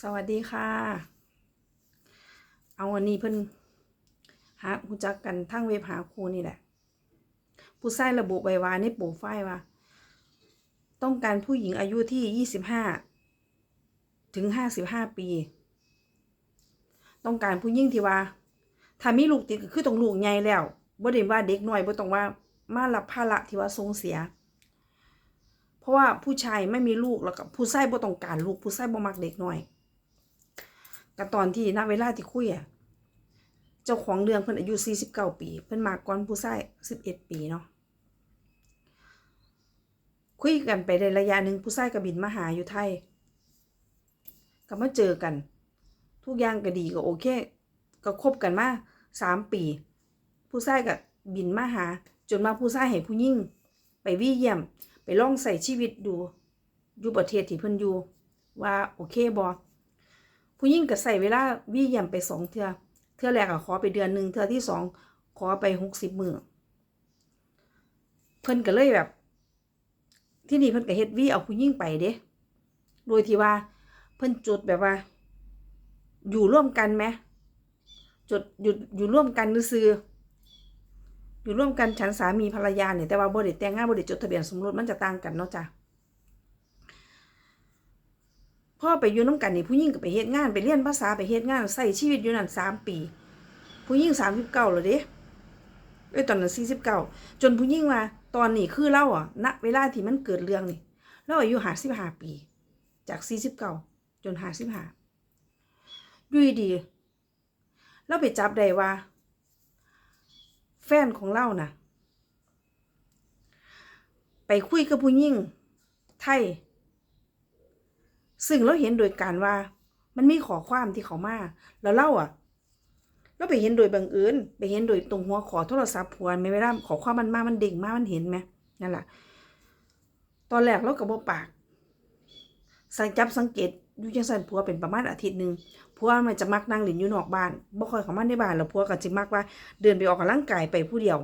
สวัสดีค่ะ เอาวันนี้เพิ่นหาหูจักกันทั้งเว็บหาครูนี่แหละ ผู้ใช้ระบุไว้ว่าในโปรไฟล์ว่า ต้องการผู้หญิงอายุที่ยี่สิบห้าถึงห้าสิบห้าปี ต้องการผู้หญิงที่ว่า ถ้ามีลูกติดคือต้องลูกใหญ่แล้วบ่ได้ว่าเด็กน้อยบ่ต้องว่ามารับภาระที่ว่าทรงเสีย เพราะว่าผู้ชายไม่มีลูกแล้วก็ผู้ชายบ่ต้องการลูกผู้ชายบ่มักเด็กน้อย ก็ตอนที่ณเวลาที่คุยอะเจ้าของเรื่องเพิ่นอายุ49ปี เพิ่นมาก่อนผู้ชาย11ปีเนาะคุยกันไปได้ระยะหนึ่งผู้ชายก็บินมาหาอยู่ไทยก็มาเจอกัน ทุกอย่างก็ดีก็โอเค ก็คบกันมาสามปี ผู้ชายก็บินมาหา จนมาผู้ชายให้ผู้หญิงไปวิเยี่ยม ไปล่องใส่ชีวิตดูอยู่ประเทศที่เพิ่นอยู่ว่าโอเคบ่ ผู้หญิงก็ใส่เวลาวิเยี่ยมไปสองเทื่อเทื่อแรกก็ขอไปเดือนหนึ่งเทื่อที่สองขอไปหกสิบมือเพิ่นก็เลยแบบ ที่นี่เพิ่นก็เฮ็ดวีเอาผู้หญิงไปเด้โดยที่ว่า เพิ่นจุดแบบว่า อยู่ร่วมกันไหมจุดอยู่อยู่ร่วมกันหรือซื่ออยู่ร่วมกันฉันสามีภรรยาเนี่ยแต่ว่าบ่ได้แต่งงานบ่ได้จดทะเบียนสมรสมันจะต่างกันเนาะจ้ะ พ่อไปอยู่น้ำกันนี่ผู้หญิงก็ไปเฮ็ดงานไปเรียนภาษาไปเฮ็ดงานใส่ชีวิตอยู่นั่นสามปี ผู้หญิงสามสิบเก้าเลยเด้เอ้ยตอนนั้นสี่สิบเก้าจนผู้หญิงว่าตอนนี้คือเล่าอะณเวลาที่มันเกิดเรื่องนี่เราอายุห้าสิบห้าปี จากสี่สิบเก้าจนห้าสิบห้าอยู่ดีเราไปจับได้ว่า แฟนของเราน่ะ ไปคุยกับผู้หญิงไทย ซึ่งเราเห็นโดยการว่า มันมีขอความที่เขามาแล้วเล่าอะเราไปเห็นโดยบังเอิญไปเห็นโดยตรงหัวขอโทรศัพท์ผัวไม่เวลาขอความมันมามันเด้งมามันเห็นไหมนั่นแหละตอนแรกเรากับโบปากสังจับสังเกตอยู่จังสันผัวเป็นประมาณอาทิตย์หนึ่งผัวมันจะมักนั่งเล่นอยู่นอกบ้านบ่ค่อยเข้ามาในบ้านแล้วผัวก็จะมักว่า เดินไปออกกำลังกายไปผู้เดียว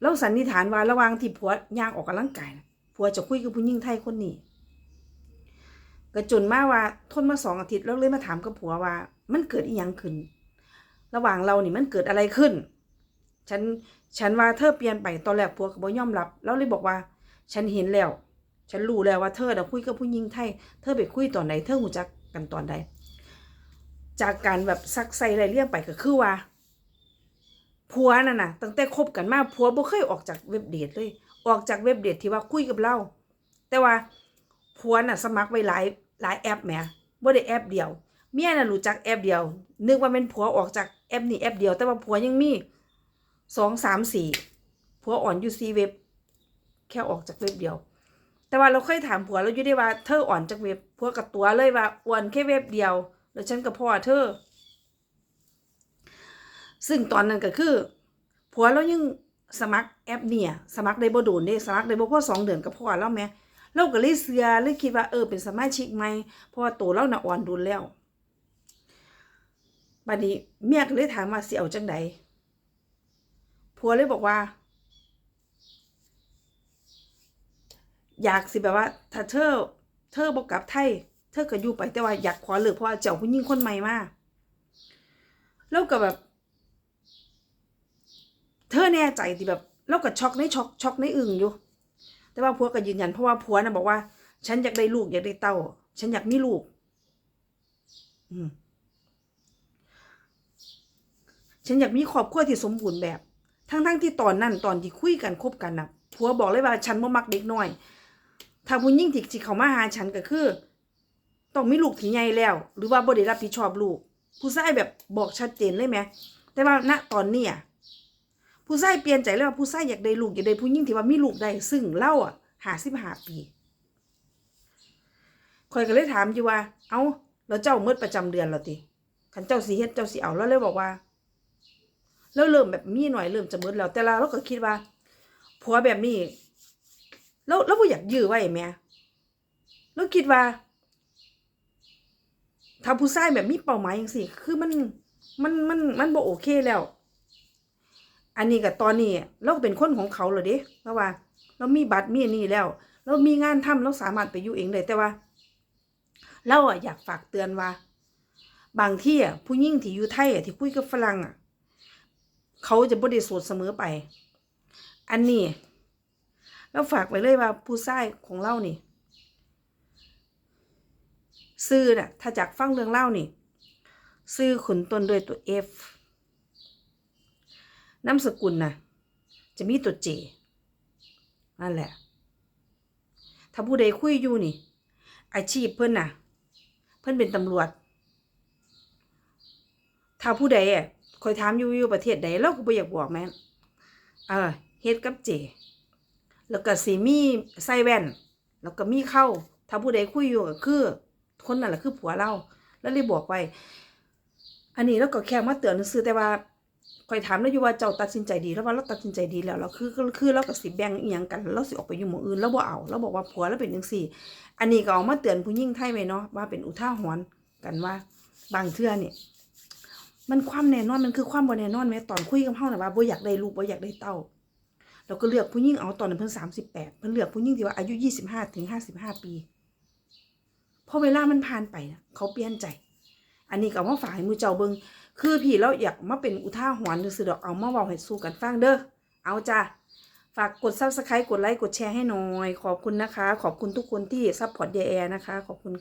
เราสันนิษฐานว่าระหว่างที่ผัวย่างออกกำลังกายน่ะผัวจะคุยกับผู้หญิงไทยคนนี้ ก็จนมาว่าทนมาสองอาทิตย์แล้วเลยมาถามกับผัวว่า มันเกิดอีหยังขึ้น ระหว่างเรานี่มันเกิดอะไรขึ้น ฉันฉันว่าเธอเปลี่ยนไปตอนแรกผัวก็บ่ยอมรับ แล้วเลยบอกว่า ฉันเห็นแล้ว ฉันรู้แล้วว่าเธอน่ะคุยกับผู้หญิงไทย เธอไปคุยตอนไหนเธอหูจักกันตอนใดจากการแบบซักใส่ไรเลี่ยงไปก็คือว่าผัวน่ะนะตั้งแต่คบกันมาผัวบ่เคยออกจากเว็บเดทเลย ออกจากเว็บเดทที่ว่าคุยกับเรา แต่ว่า ผัวน่ะสมัครไว้หลายหลายแอปแหมบ่ได้แอปเดียว เมียน่ะรู้จักแอปเดียว นึกว่าเป็นผัวออกจากแอปนี้แอปเดียว แต่ว่าผัวยังมีสองสามสี่ผัวอ่อนอยู่ซีเว็บ แค่ออกจากเว็บเดียว แต่ว่าเราเคยถามผัวเราอยู่ได้ว่าเธออ่อนจากเว็บผัวกับตัวเลยว่าอ่อนแค่เว็บเดียว แล้วฉันกับพ่อเธอ ซึ่งตอนนั้นก็คือผัวเรายังสมัครแอปเนี่ย สมัครได้บ่โดนเด้สมัครได้บ่พอสองเดือนกับพ่อเราแหม่ เราก็เลยเสือเลยคิดว่าเออเป็นสมาชิกใหมเพราะว่าโตัวเราน่ะอ่อนโดนแล้วบัดนี้เมียก็เลยถามว่าสิเอาจังใดผัวเลยบอกว่า อยากสิแบบว่า ถ้าเธอ เธอบอกกลับไทย เธอก็อยู่ไปแต่ว่าอยากขอเลิกเพราะว่าเจ้าผู้หญิงคนใหม่มาแล้วก็แบบ เธอแน่ใจที่แบบแล้วก็ช็อกในช็อกช็อกในอึ่งอยู่ แต่ว่าผัวก็ยืนยันเพราะว่าผัวน่ะบอกว่า ฉันอยากได้ลูกอยากได้เต้า ฉันอยากมีลูก อืมฉันอยากมีครอบครัวที่สมบูรณ์แบบ ทั้งๆที่ตอนนั้นตอนที่คุยกันคบกันน่ะผัวบอกเลยว่าฉันบ่มักเด็กน้อย ถ้าผู้หญิงที่ที่เขามาหาฉันก็คือ ต้องมีลูกที่ใหญ่แล้ว หรือว่าบ่ได้รับผิดชอบลูก ผู้ชายแบบบอกชัดเจนเลยไหมแต่ว่าณตอนเนี้ย ผู้ชายเปลี่ยนใจแล้วผู้ชายอยากได้ลูกอยากได้ผู้หญิงที่ว่ามีลูกได้ซึ่งเล่าอะหาสิบห้าปีคอยก็เลยถามอยู่ว่า เอ้าแล้วเจ้าเมื่อประจำเดือนแล้วติขันเจ้าสีเฮ็ดเจ้าสีเอาแล้วเลยบอกว่า แล้วเริ่มแบบมีหน่อยเริ่มจะเมื่อแล้วแต่เราเราก็คิดว่าผัวแบบนี้ แล้วแล้วบ่อยากยื้อไว้แหม่แล้วคิดว่าถ้าผู้ชายแบบมีเป้าหมายอย่างสิคือมันมันมันมันบ่โอเคแล้ว อันนี้กับตอนนี้เราก็เป็นคนของเขาเลยเด้เพราะว่า เรามีบัตรมีนนี้แล้ว เรามีงานทำเราสามารถไปอยู่เองได้แต่ว่า เราอะอยากฝากเตือนว่า บางที่อะผู้หญิงที่อยู่ไทยอะที่คุยกับฝรั่งอะ เขาจะบ่ได้โสดเสมอไป อันนี้เราฝากไว้เลยว่าผู้ชายของเรานี่ซื้อน่ะ ถ้าจากฟังเรื่องเล่านี่ ซื้อขุนต้นด้วยตัว F นามสกุลนะจะมีตัว J นั่นแหละ ถ้าผู้ใดคุยอยู่นี่ อาชีพเพิ่อนนะเพิ่อนเป็นตำรวจ ถ้าผู้ใดอะคอยถามอยู่อยู่ประเทศใดเราก็บ่อยากบอกแม่เออเฮ็ดกับเจ แล้วก็สิมีใส่แว่น แล้วก็มีเข้า ถ้าผู้ใดคุยอยู่ก็คือ คนนั่นแหละคือผัวเรา แล้วเลยบอกไว้ อันนี้เราก็แค่มาเตือนซื่อแต่ว่า คอยถามแล้วอยู่ว่าเจ้าตัดสินใจดีแล้วว่าเราตัดสินใจดีแล้วเราคือคือเราก็สิแบ่งอียงกันเราสิออกไปอยู่หมู่อื่นเราบ่เอาเราบอกว่าผัวเราเป็นจังซี่ อันนี้ก็เอามาเตือนผู้หญิงไทยไว้เนาะว่าเป็นอุทาหรณ์กันว่า บางเทื่อนี่ยมันความแน่นอนมันคือความบ่แน่นอนแม้ตอนคุยกับเฮาน่ะว่าบ่อยากได้ลูกบ่อยากได้เต้าเราก็เลือกผู้หญิงเอาตอนนั้นเพิ่น38เพิ่นเลือกผู้หญิงที่ว่าอายุ25ถึง55ปีพอเวลามันผ่านไปนะเขาเปลี่ยนใจ อันนี้ก็เอามาฝากให้มู่เจ้าเบิงคือพี่เราอยากมาเป็นอุทาหรณ์สื่อดอกเอามาเว้าให้สู้กันฟังเด้อเอาจ้ะฝากกดซับสไครต์กดไลค์กดแชร์ให้หน่อย ขอบคุณนะคะ ขอบคุณทุกคนที่ซัพพอร์ตยายแอร์นะคะ ขอบคุณค่ะ